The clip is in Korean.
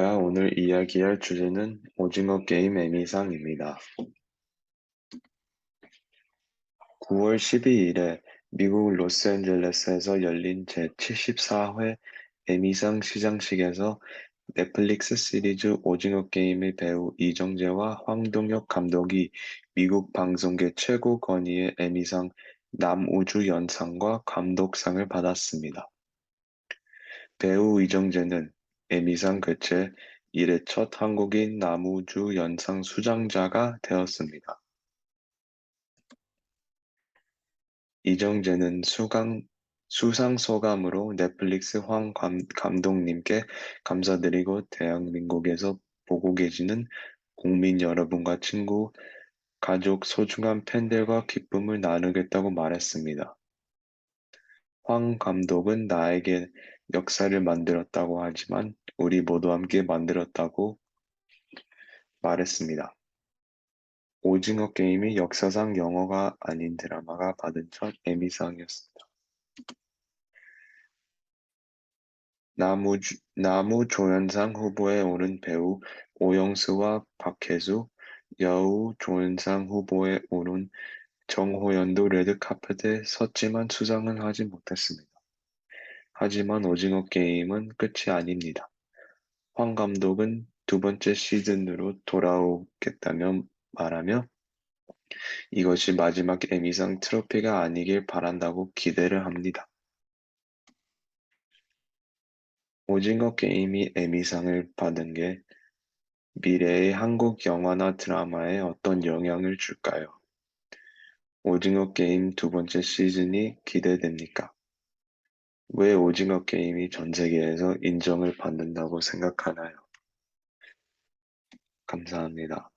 제가 오늘 이야기할 주제는 오징어 게임 에미상입니다. 9월 12일에 미국 로스앤젤레스에서 열린 제74회 에미상 시상식에서 넷플릭스 시리즈 오징어 게임의 배우 이정재와 황동혁 감독이 미국 방송계 최고 건의의 에미상 남우주 연상과 감독상을 받았습니다. 배우 이정재는 에미상 개최 이래 첫 한국인 남우주 연상 수상자가 되었습니다. 이정재는 수강, 수상 소감으로 넷플릭스 황 감, 감독님께 감사드리고 대한민국에서 보고 계시는 국민 여러분과 친구, 가족, 소중한 팬들과 기쁨을 나누겠다고 말했습니다. 황 감독은 나에게 역사를 만들었다고 하지만 우리 모두 함께 만들었다고 말했습니다. 오징어 게임이 역사상 영어가 아닌 드라마가 받은 첫 에미상이었습니다. 나무주, 나무 조연상 후보에 오른 배우 오영수와 박혜수, 여우 조연상 후보에 오른 정호연도 레드카펫에 섰지만 수상은 하지 못했습니다. 하지만 오징어 게임은 끝이 아닙니다. 황 감독은 두 번째 시즌으로 돌아오겠다며 말하며 이것이 마지막 에미상 트로피가 아니길 바란다고 기대를 합니다. 오징어 게임이 에미상을 받은 게 미래의 한국 영화나 드라마에 어떤 영향을 줄까요? 오징어 게임 두 번째 시즌이 기대됩니까? 왜 오징어 게임이 전 세계에서 인정을 받는다고 생각하나요? 감사합니다.